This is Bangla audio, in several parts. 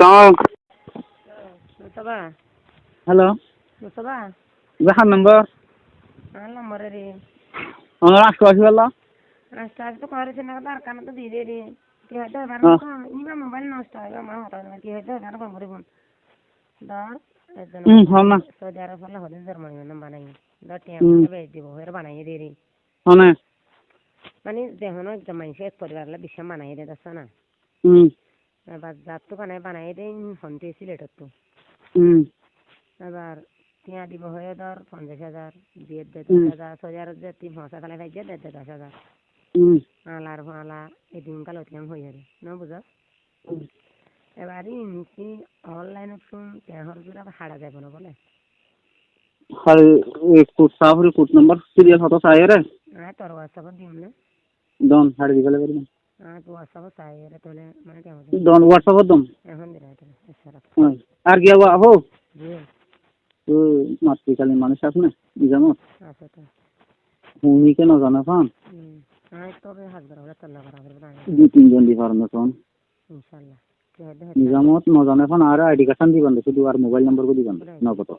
রে। রে ধর একজন হুম হল না। সৌদি আরব হলে হদিন জার্মানি মানে বানাই। ধর টিয়া হুম। বেচ দিব এর বানাই দে রে হনে মানে একদম মানুষ এক পরিবার বিশ্ব বানাই দে না। হুম এবার তো বানাই বানাই দে ফোনতে সিলেটত তো হুম এবার টিয়া দিব হয়ে ধর পঞ্চাশ হাজার বিয়ের দে। দশ হাজার আরব যে তিন হাজার ভাই দে দে দশ হাজার আলার ফালা এদিন কাল অতিলাম হয়ে যাবে ন বুঝ এবারে নিচে অনলাইনে শুন তেহর জোড়া হারা যাবে না বলে। হরে এক ফুট সাফরি ফুট নাম্বার সিরিয়াল হতো চাই রে আর তোর হোয়াটসঅ্যাপত দিম না? দন হাড়ি দিলে পারি আর এখন তাহলে এছাড়া হ্যাঁ। আর জি। তো মাতৃকালীন মানুষ আছে না নিজামত আছে তো। হুমি কেন জানা পান আর দুই তিনজন হয় দেখে নিজামত নজানে পান আর আইডি কার্ড দিবান শুধু আর মোবাইল নম্বর কো দিবান? নগদ।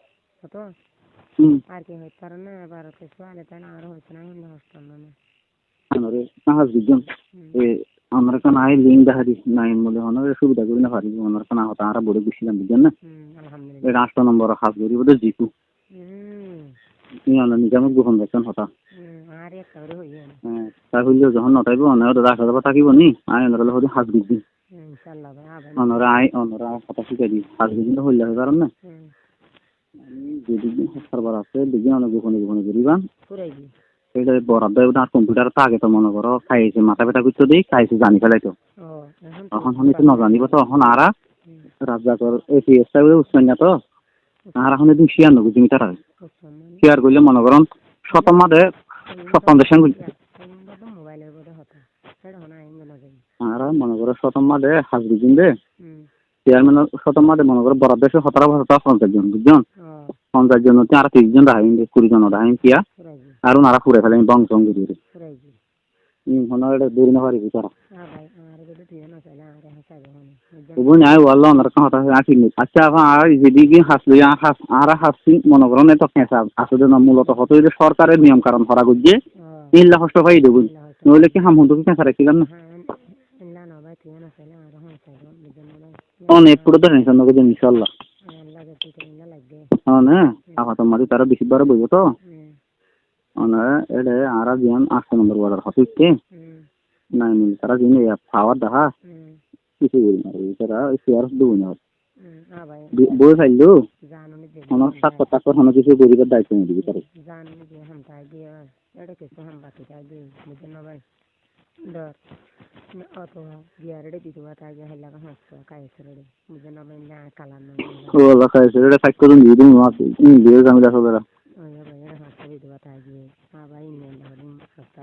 আর কি হয় তার না এবার কিছু আলে তাই না আর হচ্ছে না হিন্দু না। কাহাজ দিজন আমরা আই লিঙ্ক দেখা দিস নাই মলে হনরে সুবিধা করি না পারি। আমরা কান হতা আর বড় গুছিলাম দিজন না? এই রাষ্ট্র নম্বর হাজ করি বলে জিকু হুম। নি নিজামত গ্রহণ করছেন হতা। না তাই হইলে যখন নটাইব অনায় দাদা আশা যাবা থাকিব নি। আই হদি হাজ দিছি ইনশাল্লাহ ভাই আবার আই অনরে কথা শিখাই দি হাজ দিছি তো হইলে কারণ না। যেদিন সার্ভার আছে দিদি অনেক গোপনে গোপনে করিবান দি বরাদ্দ আর কম্পিউটার তো আগে তো মনে করো খাইছে মাথা ব্যথা করতে দেই খাইছে জানি ফেলাই তো এখন হনি তো নজানিব তো এখন আরা রাজ্জাকর এপিএস টা উচ্চান না তো আর এখন ছিয়ানব্বই কিলোমিটার হয় বুঝলাম মানে। শেয়ার করলে মনে করেন শতম মাদে সপ্তম দেশান হতা। না আর মনে করো শতম মাদে হাজরি দিন দে চেয়ারম্যান শতম মাদে মনে করো বরাদ্দ সতেরো বছর পঞ্চাশ জন বুঝছেন? পঞ্চাশ জন হচ্ছে আর তিরিশ জন রাহিন কুড়ি জন পুরাই দি আর ওনারা ফুরে ফেলেন বংশ এটা দূর না পারিবি তারা আ ভাই যদি তুই না চাইলে আর হাসাবে হনে তবু নাই ওয়াল্লা ওনারা কথা আসি আচ্ছা আর যেদিকে হাসলি আর হাসছি মনে করেন তো কেঁচা আসলে না মূলত হতো যে সরকারের নিয়ম কারণ ধরা করছে লাখ কষ্ট পাই দেবো নইলে কি হাম হুন্দু কেঁচা রাখি না হ্যাঁ ইল্লা না অনেক পুরো তো ইনশাল্লাহ না আপাতত মারি তারা বেশি বার বইব তো মানে এটা আর জিয়ান আটশো নম্বর ওয়ার্ডার হুম নাই মিল তারা জিনে পাওয়ার দেখা কিছু করি না তারা শেয়ার দেবো না বই ফাইলো আমার সাক্ষর টাক্ষর হনো কিছু গরিবের দায়িত্ব নিয়ে দিবি তারা যে হাম তাই দিয়ে এটা কিছু হাম বাকি তাই দিয়ে বুঝলেন না ভাই ধর অত বিয়ার রে দিতে বা তাই হেলা কা হাসছে কাইছে রে বুঝলেন না ভাই না কালার না ও আল্লাহ খাইছে এটা ফাইক করুন দিয়ে দিন মাসে দিয়ে আমি দেখো বেড়া ওই ভাই এর হাসছে দিতে বা তাই দিয়ে আ ভাই ইন্ডিয়ান ধরিন সস্তা